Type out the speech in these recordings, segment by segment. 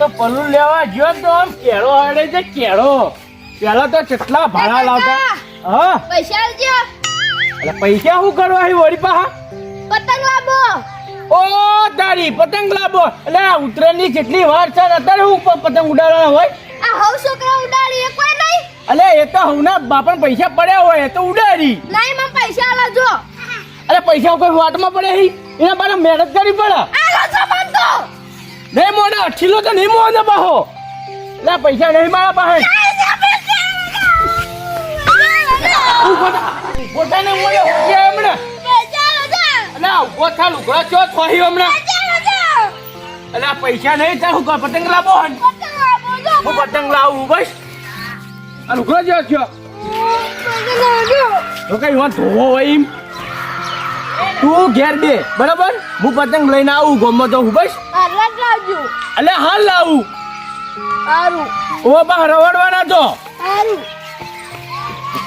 તો પલ્લુ લેવા ગયો તો આમ કેળો હડે છે કેળો. પેલા તો કેટલા ભાડા લાવતા. હા? પૈસા આવજો એટલે પૈસા શું કરવા આવી વળી પાહા? પતંગ લાવો. ઓ તારી પતંગ લાવો. એટલે આ ઉત્તરાયણની કેટલી વાર છે અત્યારે હું પતંગ ઉડાડવાના હોય. આ હવ છોકરા ઉડાડી એ કોઈ નહીં. અલે એ તો હવના બાપણ પૈસા પડ્યા હોય એ તો ઉડાડી. નહીં મને પૈસા આલજો અરે પૈસા કોઈ વાટમાં પડે હી? એના બારે મહેનત કરવી પડે. મન તો નહીં મોને અઠીલો તો નહીં મોને પાહો. એટલે પૈસા નહીં મારા પાસે. પોતા પોતાને મોને હોજે હમણાં. અલા ઊભો થા લુગડા ચો થોહી હમણાં. અલા પૈસા નહીં તા હું પતંગ લાવો હન. હું પતંગ લાવું બસ. આ લુગડા જો છો. તો કઈ વાં હોય એમ. તું ઘેર દે બરાબર? હું પતંગ લઈને આવું ગમો તો હું બસ. એટલે હાલ લાવું. ઓ બા રવડવાના તો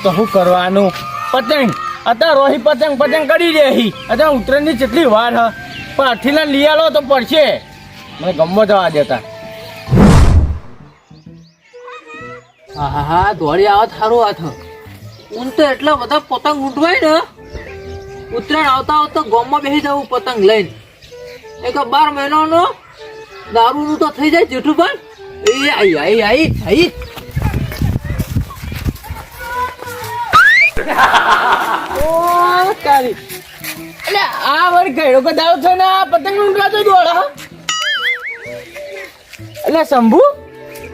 તો શું કરવાનું? પતંગ. અત્યારે રોહી પતંગ પતંગ કરી દે હી. અત્યારે ઉત્તરાયણની કેટલી વાર હ? પણ અઠીલા લઈ આલો તો પડશે. મને ગમો જવા દેતા હા હા દોડી આવત સારું આથ ઊન તો એટલા બધા પતંગ ઉડવાય ને. ઉત્તરાયણ આવતા આવતા ગોમમાં બેસી જવું પતંગ લઈને. એક બાર મહિનાનો દારૂનું તો થઈ જાય જેઠું પણ. એ આઈ આઈ આઈ આઈ ઓ તારી. એટલે આ વાળી ગયો કે દાવ છે ને, આ પતંગ લૂંટવા દોડા? એટલે શંભુ,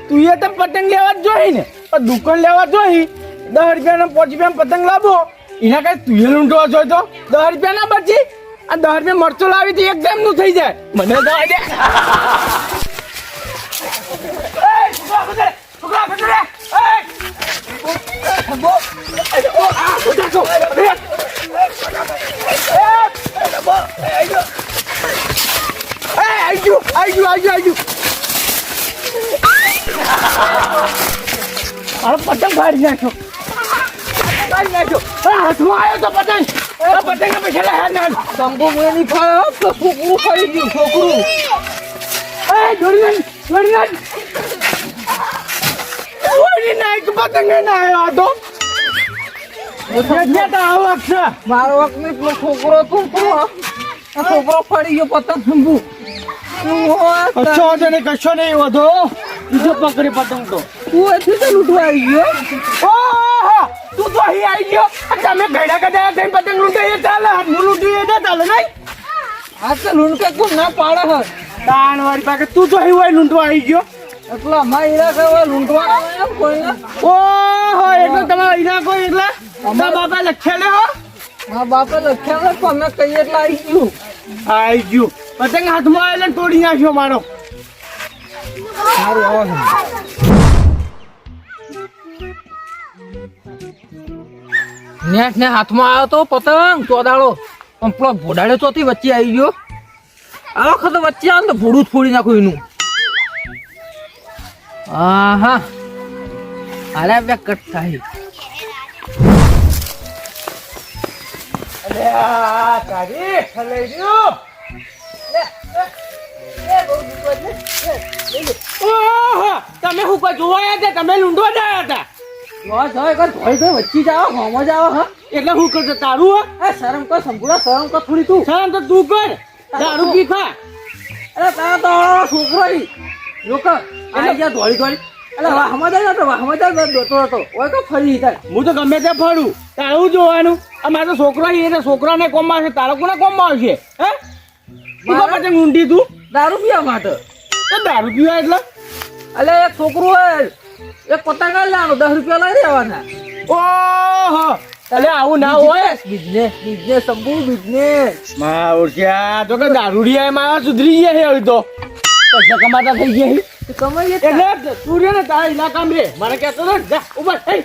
તું એ તો પતંગ લેવા જ જોઈ ને. દુકાન લેવા જોઈ. દસ રૂપિયાના, પાંચ રૂપિયા પતંગ લાવો. એના કાંઈ તું એ લૂંટવા જોઈ તો દસ રૂપિયા ના બચી. આ દસ રૂપિયા મરચો લાવી તો એક નું થઈ જાય. મને દવા દે. પતંગ ફાડી નાખ્યો. ફાડી નાખ્યો. હાથમાં આવ્યો તો પતંગ. પતંગ પૈસા લાયા ના શંભુ મને નહીં છોકરું ફરી ગયું છોકરું. એ દોડી દોડી દોડી નાખ પતંગ ના આવ્યો તો તો મારો વખત પેલો છોકરો છોકરો છોકરો ફરી ગયો પતંગ શંભુ. તું હોત ને. કશો નહીં વધો. બીજો પકડી પતંગ તો. તું એથી તો લૂંટવા આવી ગયો? તું તો અહીં આવી ગયો. તમે ભેડા ગધા થઈને પતંગ લૂંટે એ ચાલે. હું લૂંટ્યું એ ના ચાલે નહીં? આ તો લૂંટે કોણ ના પાડે હે દાન વાળી પાકે તું તો અહીં હોય લૂંટવા આવી ગયો. એટલે અમારા ઈલાકા હોય લૂંટવા કોઈને ઓહો એટલે તમારો ઇલાકો એટલે? તમારા બાપા લખ્યા હો. મારા બાપા લખ્યા નથી પણ અમે કહીએ એટલે આવી ગયું. આવી ગયું. પતંગ હાથમાં આવેલા તોડી નાખ્યો મારો. સારું આવો. નેટ ને હાથમાં આવ્યો તો પતંગ ચોદાડો પણ પેલો ભોડાડે ચોથી વચ્ચે આવી ગયો. આ વખત વચ્ચે આવે તો ભોડું જ ફોડી નાખું એનું. હા અરે બે કટ થાય. તમે હું કોઈ જોવાયા હતા? તમે લૂંડવા ગયા હતા? બસ હવે એકવાર ધોઈ ધોઈ વચ્ચે જાઓ હોમો જાઓ હા. એટલે હું કરતો તારું હો. શરમ કર સંપૂર્ણ શરમ કર થોડી તું. સર તો તું કર. દારૂ પી ખા. અરે તારા તો છોકરો. લોકો આઈ ગયા ધોળી ધોળી. અરે વાહમાં જાય તો વાહમાં જાય દોતો હતો. ઓય તો ફરી થાય હું તો ગમે તે ફરું. તારું જોવાનું? આ મારો છોકરો એટલે છોકરાને કોમમાં આવશે તારો કોને કોમમાં આવશે? હે? તું તો ઊંડી તું? દારૂ પીવા માટે. તો દારૂ પીવા એટલે? અલે એક છોકરું હોય એક પતંગ જ દસ રૂપિયા લઈ લેવાના. ઓહો! એટલે આવું ના હોય? બિઝનેસ બિઝનેસ સંભુ બિઝનેસમાં ઓળખ્યા તો કે દારૂડિયા માં સુધરી ગયા છે હવે તો. પૈસા કમાતા થઈ ગયા. કમાઈએ એટલે તું રે ને તારા ઇલાકામાં રે. મારે કહેતો હતો ને, જા ઊભા થઈ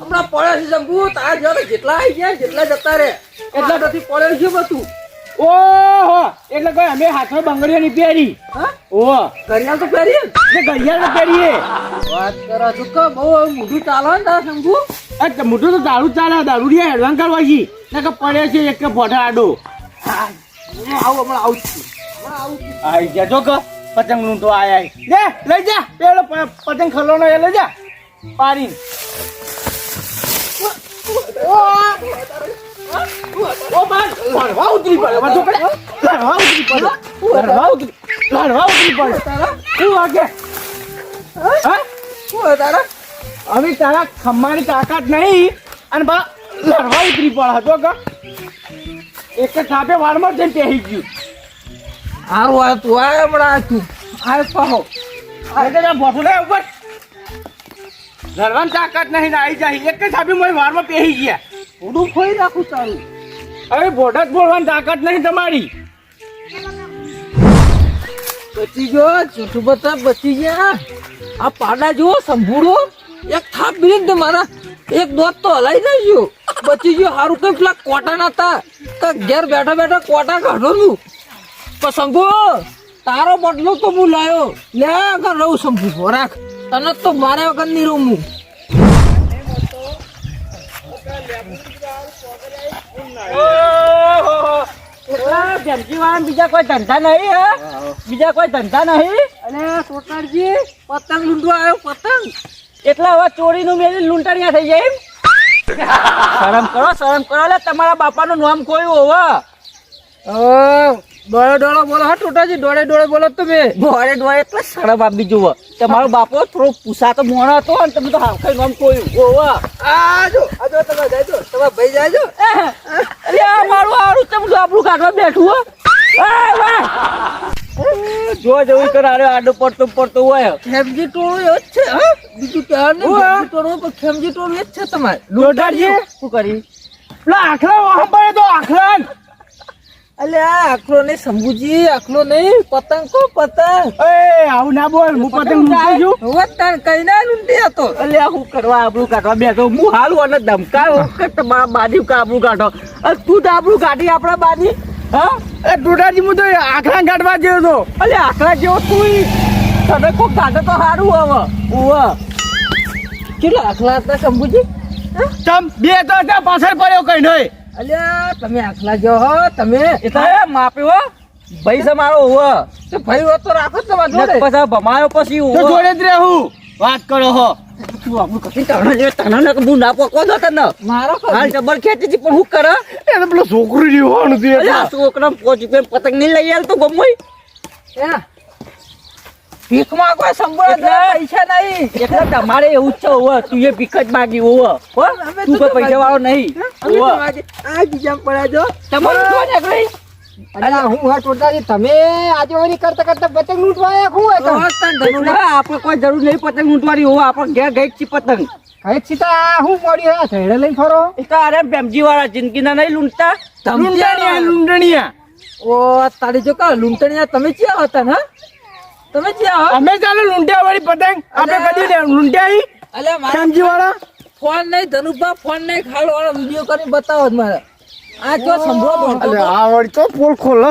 હમણાં પડે છે શંભુ તારા જોડે જેટલા આવી ગયા જેટલા જતા રે એટલા નથી પડે છે બધું. ઓહો! એટલે કોઈ અમે હાથમાં બંગડીઓ ની પહેરી. હા? ઓહો ઘડિયાળ તો પહેરીએ? ને ઘડિયાળ તો પહેરીએ. વાત કરો છો કે બહુ મોઢું ચાલો ને તારા આ તો દારૂ ચાલે દારૂડિયા હેડવાન કરવા છે. ને કે પડે છે એક કે ફોટા આડો. આવું હમણાં આવું છું. આવું ગયા જો કે પતંગ લૂંટો આયા. લે લઈ જા પેલો પતંગ ખલ્લોનો એ લઈ જા. પાડીને. ઓ બાર લાડવા ઉતરી પડે લાડવા ઉતરી પડે. લાડવા ઉતરી લાડવા ઉતરી પડે. શું વાગે? હા? શું તારા? હવે તારા ખમ્માની તાકાત નહીં. અને બા લડવા ઉતરી પડે. હતો કે એક જ વાર વાળમાં જઈને પહેરી ગયું. હારું આ તું આ હમણાં તું. આ પાહો. એટલે ત્યાં બોઠું લે ઉપર. લડવાની તાકાત નહીં ને આવી જાય એક જ થાપે મને વારમાં પહેરી ગયા. હું ખોઈ નાખું તારું. હવે બોઢા જ બોલવાની તાકાત નહીં તમારી. બચી ગયો જૂઠું બતા બચી ગયા. આ પાડા જુઓ સંભૂળો એક થાપ બીજ ને મારા એક દોત તો હલાઈ નહીં ગયો બચી ગયો, હારું કઈ પેલા કોટા ના હતા. તો ઘેર બેઠા બેઠા કોટા કાઢો છું. પણ શંભુ તારો બદલો તો હું લાયો. લે, આગળ રહું શંભુ રાખ. તને તો મારે વગર નહીં રહું હું. બીજા કોઈ ધંધા નહીં હે? બીજા કોઈ ધંધા નહીં? અને સોટારજી પતંગ લૂંટવા આવ્યો પતંગ? એટલા હવે ચોરીનું મેલી લૂંટણિયા થઈ જાય શરમ કરો શરમ કરો એટલે તમારા બાપાનું નામ કોયું હોવે. ડોળે ડોળો બોલો. હા ટોટાજી ડોળે ડોળે બોલો તમે. ડોળે ડોળે એટલે શરમ આપી જુઓ. તમારો બાપો થોડો પૂછાતો મોણો હતો અને તમે તો હાવખાઈ નામ કોયું ઓવા આજો આજો તમે જાજો તમે ભાઈ જાજો અરે આ મારું આરું તમે આપણું કાઢવા બેઠું હો. વાહ! જો જવું કર આરે આડો પડતો પડતો હોય. ખેમજી ટોળું એ જ છે હા. બીજું ક્યાં નહીં ટોળું પણ ખેમજી ટોળું એ જ છે તમારે. લોટાજી શું કરી? પેલા આખલા વાહંભાઈ તો આખલા. અલે આ આખલો નહીં શંભુજી આખલો નહીં પતંગ કો પતંગ? એ આવું ના બોલ હું પતંગ લૂંટું છું. હવે તાર કઈ ના લૂંટી હતો. અલે હું કરવા આબરું કાઢવા બેઠો? હું હાલ અને ધમકાયો. કે તમારા બાજુ કા આબરું કાઢો? તું તો આબરું કાઢી આપણા બાજી? હા? એ ટોટાજી હું તો આખલા કાઢવા જેવો તો અલે આખલા જેવો તું તને કોક કાઢે તો સારું હવે. ઉવા. કેટલા આખલા હતા શંભુજી? તમ બે તો પાછળ પડ્યો કઈ નહીં. અલ્યા તમે આખલા જો હો તમે એટલે માપ્યો ભાઈ છે મારો હોવ તો ભાઈ હો તો રાખો જ તમારા જોડે. પછી ભમાયો પછી તો જોડે જ રહેવું. વાત કરો હો. તું આપણું કશું લે ને હું ના પકો દો તને? મારો હાલ જબર ખેંચી હતી પણ હું કરે? એને પેલો છોકરો જીવવાનું છે અરે આ છોકરા પોચ પતંગ નહીં લઈ આવ તો ગમોય કોઈ પૈસા નહીં. એટલે તમારે એવું જ છે તું એ ભીખ જ માગી હોવ હો તું કોઈ પૈસા વાળો નહીં આ બીજા પડ્યા જો તમારું શું નીકળી અલા હું હા ટોટાજી તમે આજે કરતા કરતા પતંગ લૂંટવા હું? હોત ના, આપણે કોઈ જરૂર નહીં પતંગ લૂંટવાની હોવા આપણે ઘેર ગઈ છી પતંગ. હવે સીતા હું પડ્યું હા થેડે લઈને ફરો. એ તો અરે બેમજી વાળા જિંદગીના નહીં લૂંટતા. લૂંટણીયા લૂંટણીયા. ઓ તારી જો કા લૂંટણીયા તમે ક્યાં હતા ને તમે ક્યાં અમે ચાલો લુંટિયા વાળી પતંગ. આપણે કદી લુંટિયા ઈ? અલે શ્યામજી વાળા ફોન નહીં ધનુભા ફોન નહીં ખાડો વાળો વીડિયો કરી બતાવો જ મારે. આ તો સંભળો દોડતો હતો. આ વળી તો પોલ ખોલો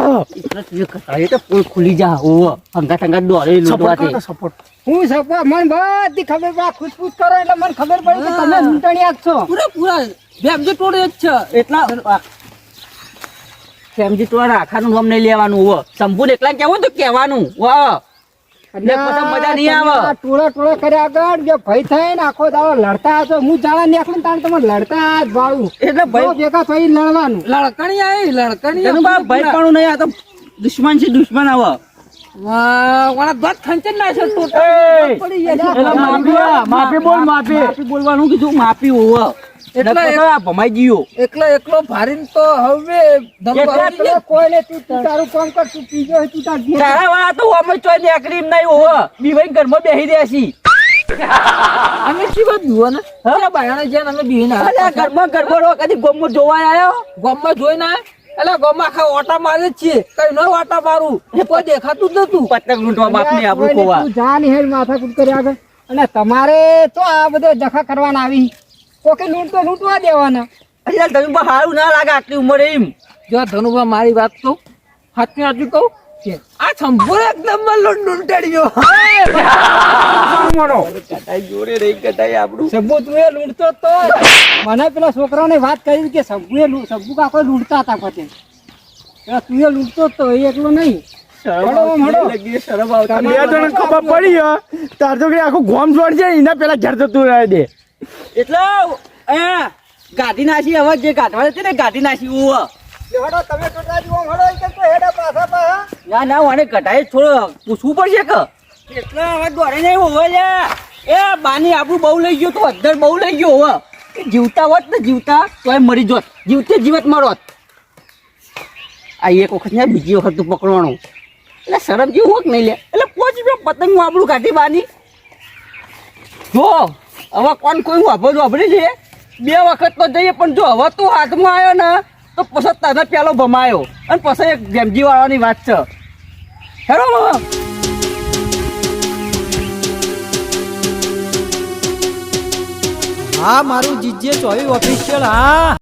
એ તો પોલ ખુલી જા ઓ અંગા અંગા દોડે લૂંટવાથી. હું સપોર્ટ મને બધી ખબર પડે. ખુશખુશ કરો એટલે મને ખબર પડી કે તમે લૂંટણી આખો પૂરા પૂરા. બેમજી ટોળે જ છે. એટલા સેમજી તો આખાનું નામ નહીં લેવાનું હો શંભુ એકલા કેવું તો કહેવાનું વાહ એટલે પછી મજા નહીં આવે. ટોળા ટોળા કર્યા આગળ જો ભય થાય ને આખો દાડો લડતા હશો. હું જાણા નીકળું તાણ તમે લડતા જ ભાડું એટલે ભય ભાઈ ભેગા થઈ લડવાનું. લડકણી આવી લડકણી ભય પણ નહીં આ તો દુશ્મન છે દુશ્મન આવે. વાળા દોત ખંચન ના છે ટોટલ! પડી જાય એટલે માફી માફી બોલ માફી. માફી. બોલવાનું કીધું માફી હોવ. એટલે એટલે ભમાઈ ગયો. એકલો એકલો ભારીને તો હવે ધમકો એટલે આવી એટલે કોઈને તું તું તારું કામ કર તું પીજો તું તાર તારા વાળા તો અમે ચોય એમ નહીં હોવ. બીવાઈ ઘરમાં દેસી અમે શી વાત જુઓ ને? બાયણે જ્યાં અમે અલ્યા ઘરમાં ગરબડો કદી ગોમમાં જોવા આવ્યો ગામમાં જોઈને આયા? એટલે ગામમાં ખા ઓટા મારે જ છીએ. કઈ નો ઓટા મારું. એ કોઈ દેખાતું જ નતું. પતંગ લૂંટવા બાપની આબરૂ આપણું કોવા. તું જા ની હેડ માથાકૂટ કરી આગળ. અને તમારે તો આ બધો જખા કરવાના આવી. કોકે લૂંટ તો લૂંટવા દેવાના. અલ્યા તમે સારું ના લાગે આટલી ઉંમરે એમ. જો ધનુભા મારી વાત કહું હાથની સાચું કહું? આ સંપૂર્ણ એકદમ લૂંટાડ્યો? જોડે રહી કટાઈ આપણું સબ્બુ તું એ લૂંટતો તો મને પેલા છોકરાને વાત કરી કે સબ્બુ એ કાકો લૂંટતા હતા પતે. પેલા તું એ લૂંટતો તો એ એકલો નહીં. હળો આમ હળો. બે જણ ખબર પડી તાર તો આખું ગોમ જોડ છે એના પેલા ઘેર જતું દે. એટલે એ ગાડી નાસી હવે જે ગાંઠવા હતી ને ગાડી નાસી તમે ના ના મને કટાઈ થોડો. પૂછવું પડશે કે? એટલે હવે દોડે નહીં હોવે લે. એ બાની આપણું બહુ લઈ ગયો તો અધર બહુ લઈ ગયો હવે જીવતા હોત ને જીવતા, તોય મરી જોત. જીવતે જીવત મરોત. આ એક વખત ને બીજી વખત તું પકડવાનું. એટલે શરમ જેવું હોક નહીં લે. એટલે પોચ બે પતંગ હું આપણું કાઢી બાની. જો, હવે કોણ કોઈ હું વાપર વાપરી છે બે વખત તો જઈએ, પણ જો, હવે તું હાથમાં આવ્યો ને, તો પછી તને પેલો ભમાયો. અને પછી એક ગેમજી વાળવાની વાત છે. હેરો મામા. હા મારું જીજે ચોવી ઓફિશિયલ હા.